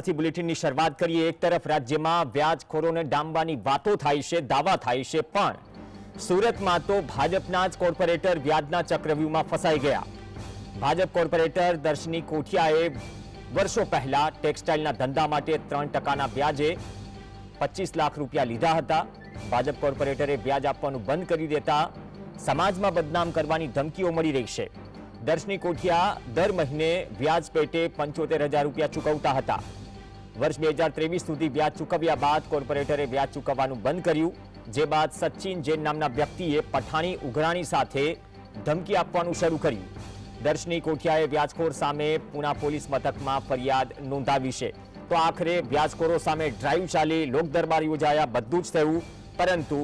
થી બુલેટિનની શરૂઆત કરીએ. એક તરફ રાજ્યમાં વ્યાજખોરોને ડામવાની વાતો થાય છે, દાવા થાય છે, પણ સુરતમાં તો ભાજપના જ કોર્પોરેટર વ્યાજના ચક્રવ્યૂહમાં ફસાઈ ગયા. ભાજપ કોર્પોરેટર દર્શની કોઠિયાએ વર્ષો પહેલા ટેક્સટાઇલના ધંધા માટે ત્રણ ટકાના વ્યાજે પચીસ લાખ રૂપિયા લીધા હતા. ભાજપ કોર્પોરેટરે વ્યાજ આપવાનું બંધ કરી દેતા સમાજમાં બદનામ કરવાની ધમકીઓ મળી રહી છે. દર્શની કોઠિયા દર મહિને વ્યાજ પેટે પંચોતેર હજાર રૂપિયા ચૂકવતા હતા. વર્ષ બે હજાર ત્રેવીસ સુધી વ્યાજ ચૂકવ્યા બાદ કોર્પોરેટરે વ્યાજ ચૂકવવાનું બંધ કર્યું. જે બાદ સચિન જૈન નામના વ્યક્તિએ પઠાણી ઉઘરાણી સાથે ધમકી આપવાનું શરૂ કર્યું. દર્શની કોઠિયાએ વ્યાજખોર સામે પૂના પોલીસ મથકમાં ફરિયાદ નોંધાવી છે. તો આખરે વ્યાજખોરો સામે ડ્રાઈવ ચાલી લોકદરબાર યોજાયા, બધું જ થયું. પરંતુ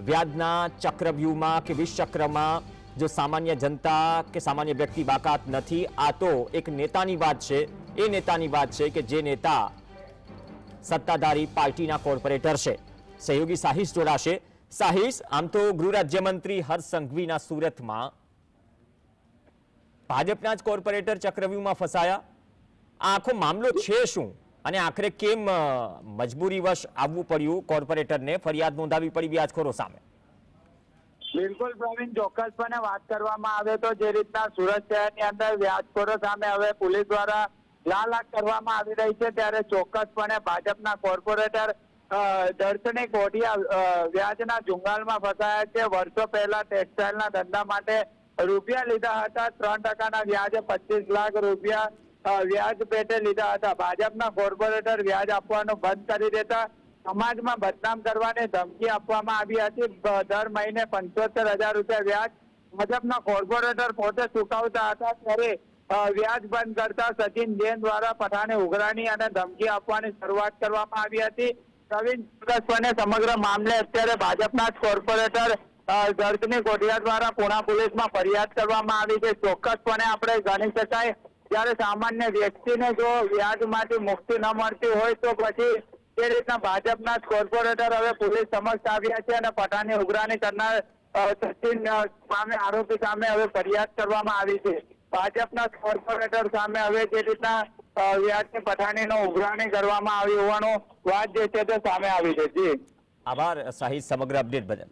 વ્યાજના ચક્રવ્યૂહમાં કે વિષચક્રમાં જો સામાન્ય જનતા કે સામાન્ય વ્યક્તિ બાકાત નથી, આ તો એક નેતાની વાત છે. એ નેતાની વાત છે કે જે નેતા સત્તાધારી પાર્ટીના કોર્પોરેટર છે. સહયોગી સાહિસ જોડાશે. સાહિસ, આમ તો ગૃહ રાજ્યમંત્રી હર્ષ સંઘવીના સુરતમાં ભાજપના જ કોર્પોરેટર ચક્રવ્યૂહમાં ફસાયા. આ આખો મામલો છે શું? અને આખરે કેમ મજબૂરીવશ આવવું પડ્યું? કોર્પોરેટરને ફરિયાદ નોંધાવી પડી વ્યાજખોરો સામે. બિલકુલ પ્રવીણ, ચોક્કસપણે વાત કરવામાં આવે તો જે રીતના સુરત શહેરની અંદર વ્યાજખોરો સામે હવે પોલીસ દ્વારા લાલાક કરવામાં આવી રહી છે, ત્યારે ચોક્કસપણે ભાજપના કોર્પોરેટર દર્શની કોઢિયા વ્યાજના જુંગાલમાં ફસાયા છે. વર્ષો પહેલા ટેક્સટાઇલના ધંધા માટે રૂપિયા લીધા હતા. ત્રણ ટકાના વ્યાજે પચીસ લાખ રૂપિયા વ્યાજ પેટે લીધા હતા. ભાજપના કોર્પોરેટર વ્યાજ આપવાનું બંધ કરી દેતા સમાજમાં બદનામ કરવાની ધમકી આપવામાં આવી હતી. દર મહિને પંચોતેર હજાર રૂપિયા વ્યાજ ભાજપના કોર્પોરેટર પોતે ચૂકવતા હતા. ત્યારે વ્યાજ બંધ કરતા સચિન જૈન દ્વારા પઠાણે ઉઘરાણી અને ધમકી આપવાની શરૂઆત કરવામાં આવી હતી. પ્રવીણ ચોક્કસપણે સમગ્ર મામલે અત્યારે ભાજપના જ કોર્પોરેટર ગર્ગની કોઠિયા દ્વારા પુણા પોલીસમાં ફરિયાદ કરવામાં આવી છે. ચોક્કસપણે આપણે ગણી શકાય. જ્યારે સામાન્ય વ્યક્તિને જો વ્યાજમાંથી મુક્તિ ન મળતી હોય તો પછી તે રીતના ભાજપના જ કોર્પોરેટર હવે પોલીસ સમક્ષ આવ્યા છે અને પટાની ઉઘરાણી કરનાર સચિન સામે આરોપી સામે હવે ફરિયાદ કરવામાં આવી છે. ભાજપના કોર્પોરેટર સામે હવે જે રીતના વ્યાજની પઠાણીનો ઉઘરાણી કરવામાં આવી હોવાનો વાત જે છે તે સામે આવી છે. જી. આભાર. સાહિત સમગ્ર અપડેટ બદલ.